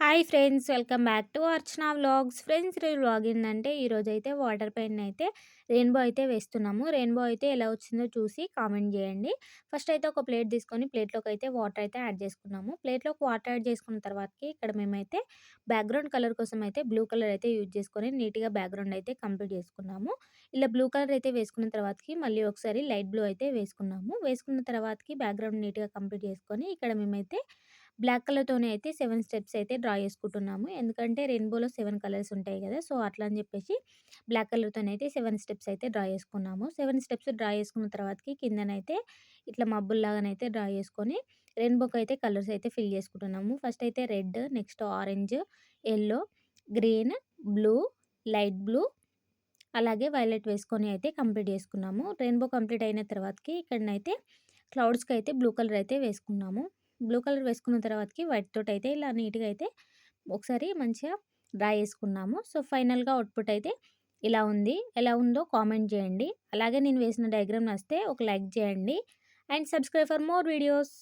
Hi friends welcome back to Archana vlogs. Friends ఈరోజు vlog ఏంటంటే ఈరోజు అయితే వాటర్ పెయిన్ అయితే రెయిన్బో అయితే వేస్తున్నాము. రెయిన్బో అయితే ఎలా వచ్చిందో చూసి కామెంట్ చేయండి. ఫస్ట్ అయితే ఒక ప్లేట్ తీసుకొని ప్లేట్లోకి అయితే వాటర్ అయితే యాడ్ చేసుకున్నాము. ప్లేట్లోకి వాటర్ యాడ్ చేసుకున్న తర్వాతకి ఇక్కడ మేమైతే బ్యాక్గ్రౌండ్ కలర్ కోసం అయితే బ్లూ కలర్ అయితే యూజ్ చేసుకొని నీట్గా బ్యాక్గ్రౌండ్ అయితే కంప్లీట్ చేసుకున్నాము. ఇలా బ్లూ కలర్ అయితే వేసుకున్న తర్వాతకి మళ్ళీ ఒకసారి లైట్ బ్లూ అయితే వేసుకున్నాము. వేసుకున్న తర్వాతకి బ్యాక్గ్రౌండ్ నీట్గా కంప్లీట్ చేసుకొని ఇక్కడ మేమైతే బ్లాక్ కలర్‌తోనే అయితే సెవెన్ స్టెప్స్ అయితే డ్రా చేసుకుంటున్నాము. ఎందుకంటే రెయిన్‌బోలో సెవెన్ కలర్స్ ఉంటాయి కదా సో, అట్లా అని చెప్పేసి బ్లాక్ కలర్‌తోనైతే సెవెన్ స్టెప్స్ అయితే డ్రా చేసుకున్నాము. సెవెన్ స్టెప్స్ డ్రా చేసుకున్న తర్వాతకి కిందనైతే ఇట్లా మబ్బుల్లాగానైతే డ్రా చేసుకొని రెయిన్‌బోకైతే కలర్స్ అయితే ఫిల్ చేసుకుంటున్నాము. ఫస్ట్ అయితే red, next orange, yellow green, blue, light blue అలాగే వైలెట్ వేసుకొని అయితే కంప్లీట్ చేసుకున్నాము. రెయిన్‌బో కంప్లీట్ అయిన తర్వాతకి ఇక్కడనైతే క్లౌడ్స్‌కి అయితే బ్లూ కలర్ అయితే వేసుకున్నాము. బ్లూ కలర్ వేసుకున్న తర్వాతకి వైట్ తోటి అయితే ఇలా నీట్‌గా అయితే ఒకసారి మంచిగా డ్రా చేసుకున్నాము. సో, ఫైనల్‌గా అవుట్‌పుట్ అయితే ఇలా ఉంది. ఎలా ఉందో కామెంట్ చేయండి. అలాగే నేను వేసిన డయాగ్రామ్ నచ్చితే ఒక లైక్ చేయండి. And subscribe for more videos.